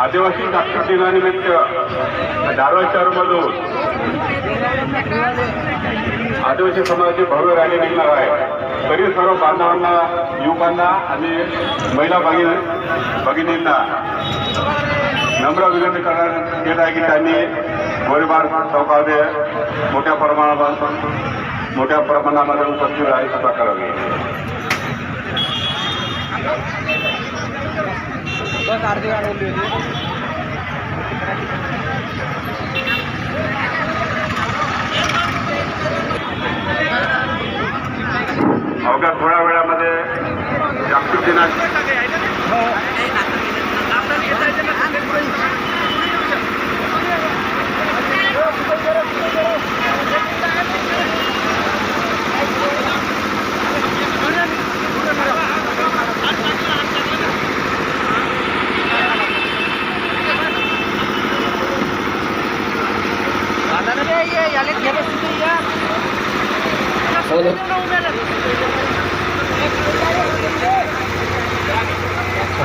आदिवासी साक्षर दिनानिमित्त धारवाड शहरमधून आदिवासी समाजाची भव्य रॅली निघणार आहे. तरी सर्व बांधवांना युवकांना आणि महिला भगिनी भगिनींना नम्र विनंती करण्यात येत आहे की त्यांनी गोळीबार चौकामध्ये मोठ्या प्रमाणात मोठ्या प्रमाणामध्ये उपस्थित राहायची सुद्धा करावी. बस अर्धी वाढवली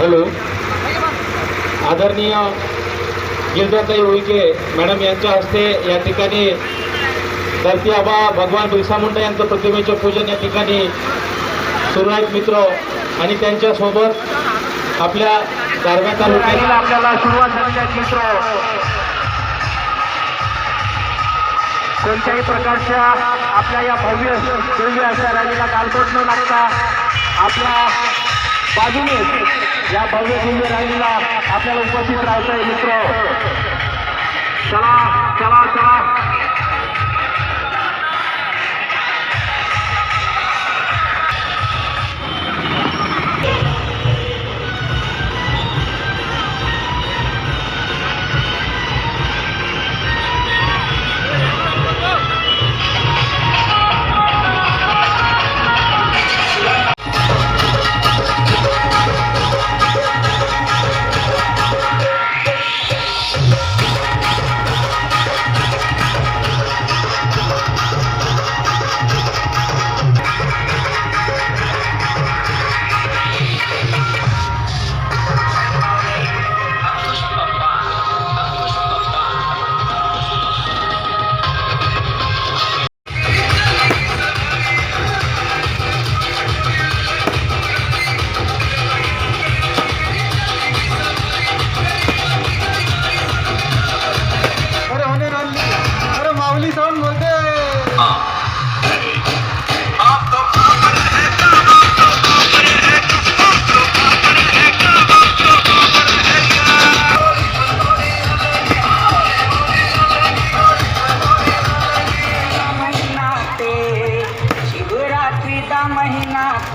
हॅलो आदरणीय गिरजाताई उईके मॅडम यांच्या हस्ते या ठिकाणी धरती आबा भगवान बिरसा मुंडा यांचं प्रतिमेचे पूजन या ठिकाणी सुरू आहेत मित्र. आणि त्यांच्यासोबत आपल्या दारव्हा तालुक्यातील आपल्याला सुरुवात मित्र. कोणत्याही प्रकारच्या आपल्या या भव्य दिव्य अशा रॅलीला गालबोट न लागता आपल्या बाजूने. या भव्य दिव्य राहिलेला आपल्याला उपस्थित राहायचं आहे मित्र. चला चला चला.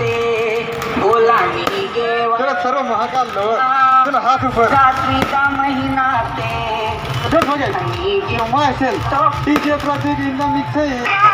महिना ते बोला मी गेवा तुला सर्व महाकाल लवर तुला हात उपर रात्रीचा महिना ते मी केव्हा असेल डीजे प्रत्येक इंदा मिक्स आहे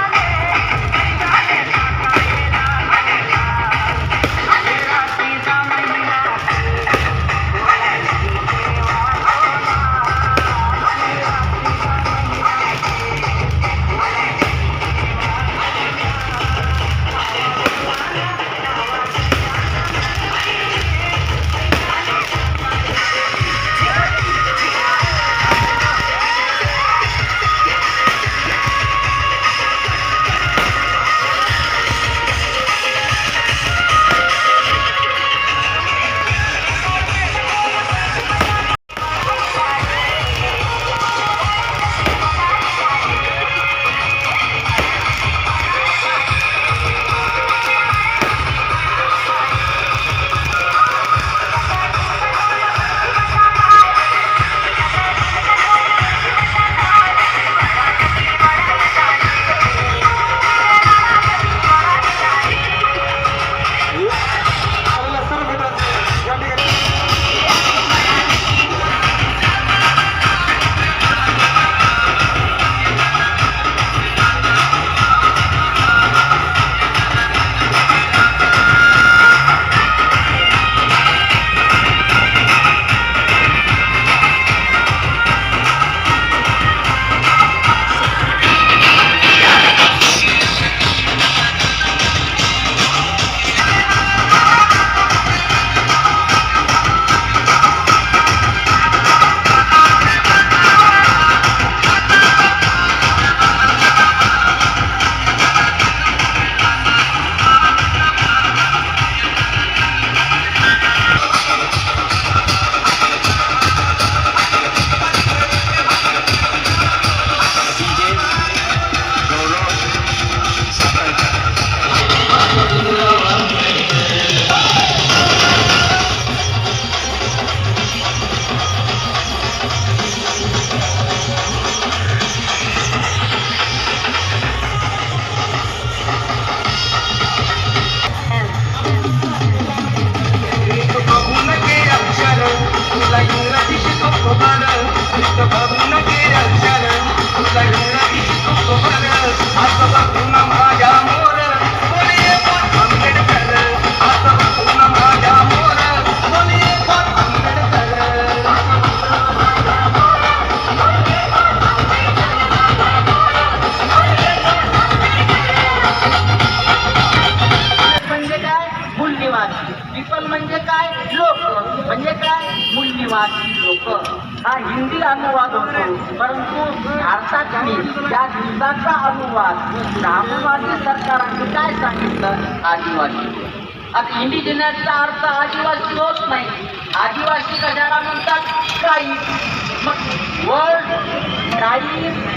अनुवाद होतो. परंतु अर्थात मी त्या गीताचा अनुवाद साम्यवादी सरकारांनी काय सांगितलं? आदिवासी. आता इंडिजिनसचा अर्थ आदिवासी होत नाही. आदिवासी कशाला म्हणतात काही. मग वर्ल्ड काही